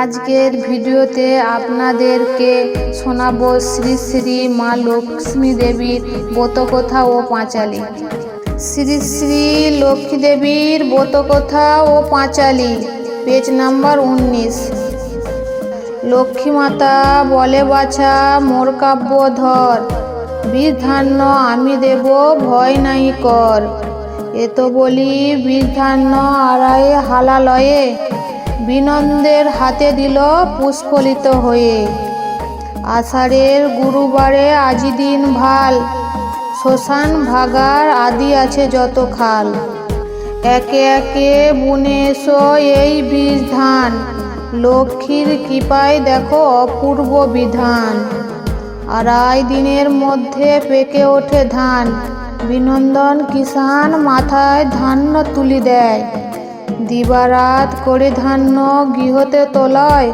আজকের ভিডিওতে আপনাদেরকে শোনাবো শ্রী শ্রী মা লক্ষ্মী দেবীর ব্রতকথা ও পাঁচালী। শ্রী শ্রী লক্ষ্মী দেবীর ব্রতকথা ও পাঁচালী, পেজ নাম্বার উনিশ। লক্ষ্মী মাতা বলে, বাছা, মোর কাব্য ধর বীর ধান্য আমি দেব, ভয় নাই কর। এত বলি বীর ধান্য আড়াই হালালয়ে বিনন্দের হাতে দিল পুষ্পলিত হয়ে। আষাঢ়ের গুরুবারে আজি দিন ভালো, শ্মশান ভাগার আদি আছে যত খাল। একে একে বুনে এসো এই বীজ ধান, লক্ষ্মীর কৃপায় দেখো অপূর্ব বিধান। আড়াই দিনের মধ্যে পেকে ওঠে ধান, বিনন্দন কিষান মাথায় ধান্য তুলি দেয়। দিবারাত করে ধান্য গৃহতে তোলায়,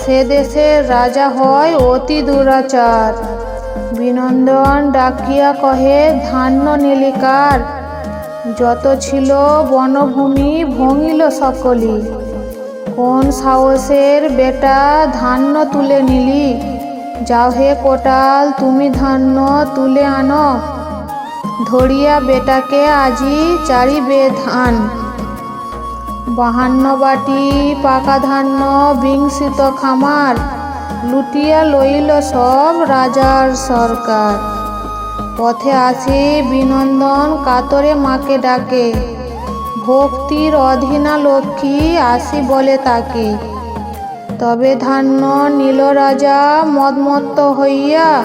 সে দেশের রাজা হয় অতি দুরাচার। বিনন্দন ডাকিয়া কহে, ধান্য নীলিকার, যত ছিল বনভূমি ভঙিল সকলি। কোন সাহসের বেটা ধান্য তুলে নিলি? যাও হে কোটাল, তুমি ধান্য তুলে আনো। ধরিয়া বেটাকে আজি চারিবে ধান। বাহান্ন বাটি পাকা ধান্য বিংসিত খামার, লুটিয়া লইল সব রাজার সরকার। পথে আসে বিনন্দন, কাতরে মাকে ডাকে। ভক্তির অধীনা লক্ষ্মী আসি বলে তাকে। তবে ধান্য নীল রাজা মদমত্ত হইয়া,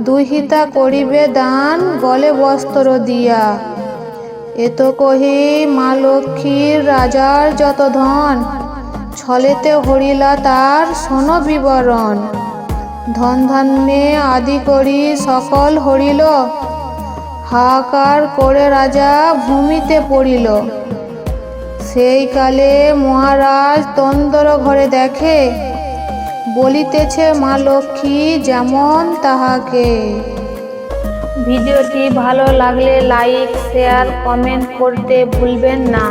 দুহিতা করিবে দান গলে বস্ত্র দিয়া। এত কহি মা লক্ষ্মীর রাজার যত ধন, ছলেতে হরিলা তার শোন বিবরণ। ধন ধান্যে আদি করি সকল হরিল, হাহাকার করে রাজা ভূমিতে পড়িল। সেই কালে মহারাজ তন্দর ঘরে দেখে, বলিতেছে মা লক্ষ্মী যেমন তাহাকে। ভিডিওটি ভালো লাগলে লাইক, শেয়ার, কমেন্ট করতে ভুলবেন না।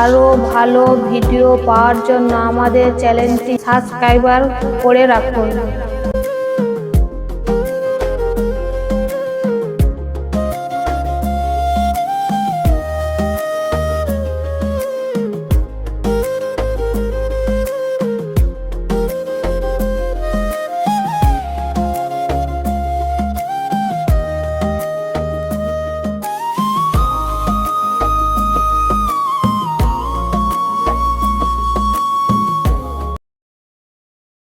আরও ভালো ভিডিও পাওয়ার জন্য আমাদের চ্যানেলটি সাবস্ক্রাইবার করে রাখুন।